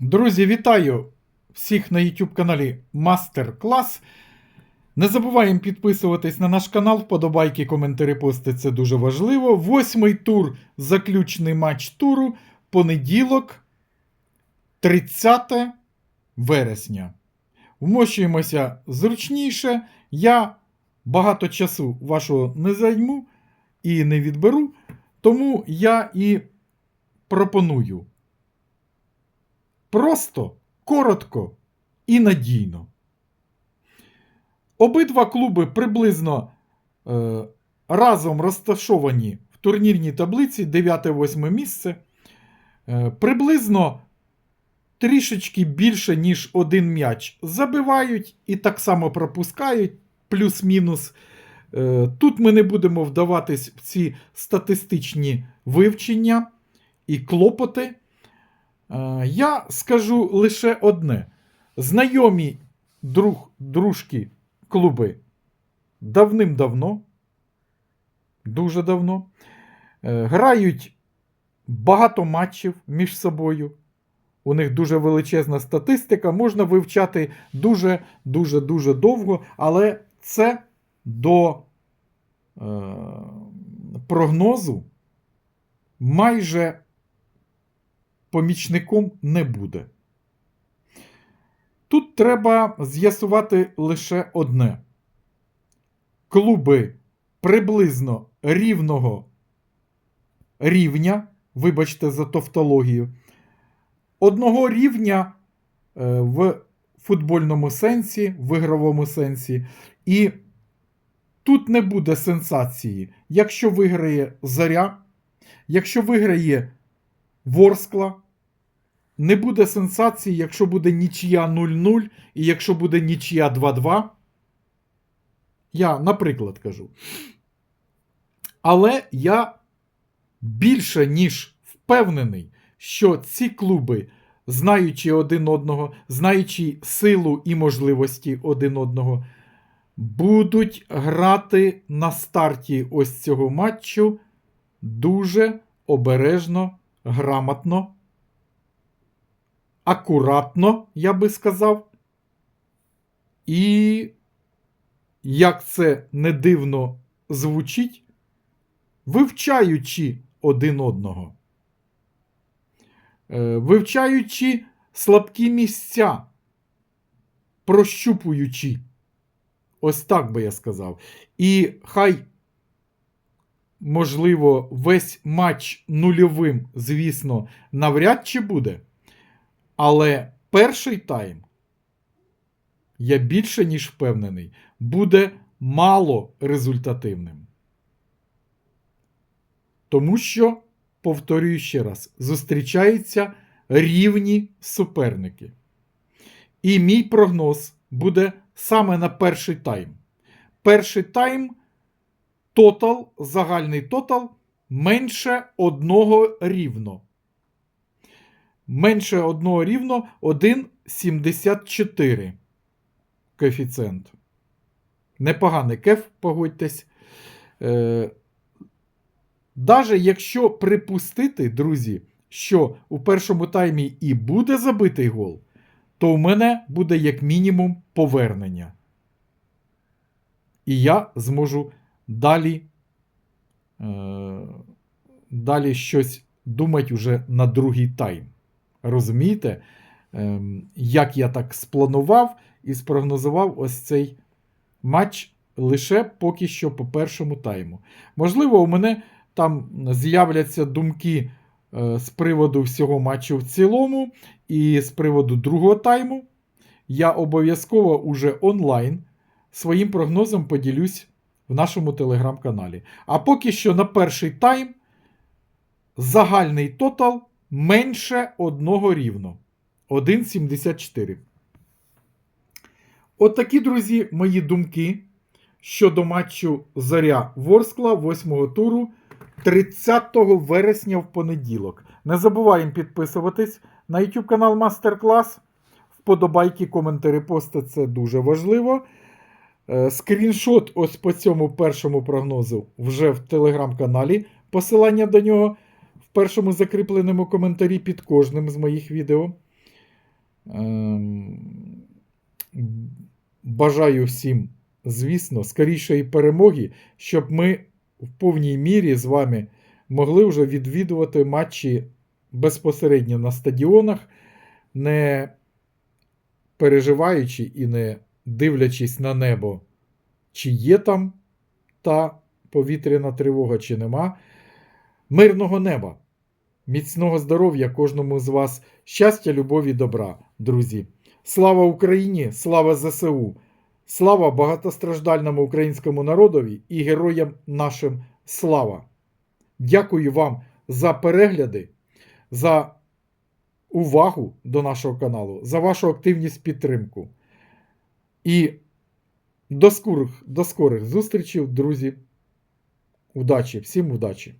Друзі, вітаю всіх на YouTube каналі Мастер Клас. Не забуваємо підписуватись на наш канал, вподобайки, коментарі, пости це дуже важливо. Восьмий тур, заключний матч туру, понеділок, 30 вересня. Вмощуємося зручніше. Я багато часу вашого не займу і не відберу, тому я і пропоную Просто, коротко і надійно. Обидва клуби приблизно е, разом розташовані в турнірній таблиці 9-8 місце. Е, приблизно трішечки більше, ніж один м'яч забивають і так само пропускають, плюс-мінус. Е, тут ми не будемо вдаватись в ці статистичні вивчення і клопоти. Е, Я скажу лише одне: знайомі друг, дружки клуби давним-давно, дуже давно, е, грають багато матчів між собою. У них дуже величезна статистика, можна вивчати дуже-дуже-дуже довго, але це до е, прогнозу майже помічником не буде. Тут треба з'ясувати лише одне: клуби приблизно рівного рівня, вибачте за тавтологію, одного рівня е, в футбольному сенсі, в ігровому сенсі. І тут не буде сенсації, якщо виграє Заря, якщо виграє Ворскла. Не буде сенсації, якщо буде нічия 0-0 і якщо буде нічия 2-2. Я, наприклад, кажу. Але я більше ніж впевнений, що ці клуби, знаючи один одного, знаючи силу і можливості один одного, будуть грати на старті ось цього матчу дуже обережно грамотно, акуратно, я би сказав. І, як це не дивно звучить, вивчаючи один одного, Е, вивчаючи слабкі місця, прощупуючи, ось так би я сказав. І хай можливо, весь матч нульовим, звісно, навряд чи буде. Але перший тайм, я більше ніж впевнений, буде мало результативним. Тому що, повторюю ще раз, зустрічаються рівні суперники. І мій прогноз буде саме на перший тайм. Перший тайм тотал, загальний тотал менше одного рівно. Менше одного рівно 1,74 коефіцієнт. Непоганий кеф, погодьтесь. Е, Даже якщо припустити, друзі, що у першому таймі і буде забитий гол, то у мене буде як мінімум повернення. І я зможу далі е, далі щось думати уже на другий тайм. Розумієте, е, як я так спланував і спрогнозував ось цей матч лише поки що по першому тайму. Можливо, у мене там з'являться думки е, з приводу всього матчу в цілому, і з приводу другого тайму. Я обов'язково уже онлайн своїм прогнозом поділюсь в нашому телеграм-каналі. А поки що на перший тайм загальний тотал менше одного рівно. 1,74. От такі, друзі, мої думки щодо матчу Заря Ворскла 8 туру 30 вересня в понеділок. Не забуваємо підписуватись на YouTube канал Мастер Клас. Вподобайки, коментарі, пости це дуже важливо. Е, Скріншот ось по цьому першому прогнозу вже в телеграм-каналі. Посилання до нього першому закріпленому коментарі під кожним з моїх відео. Ем, Бажаю всім, звісно, скорішої перемоги, щоб ми в повній мірі з вами могли вже відвідувати матчі безпосередньо на стадіонах, не переживаючи і не дивлячись на небо, чи є там та повітряна тривога, чи нема. Мирного неба, міцного здоров'я кожному з вас, щастя, любові, добра, друзі. Слава Україні! Слава ЗСУ! Слава багатостраждальному українському народові і героям нашим слава! Дякую вам за перегляди, за увагу до нашого каналу, за вашу активність підтримку. І до скорих, до скорих зустрічей, друзі. Удачі, всім удачі!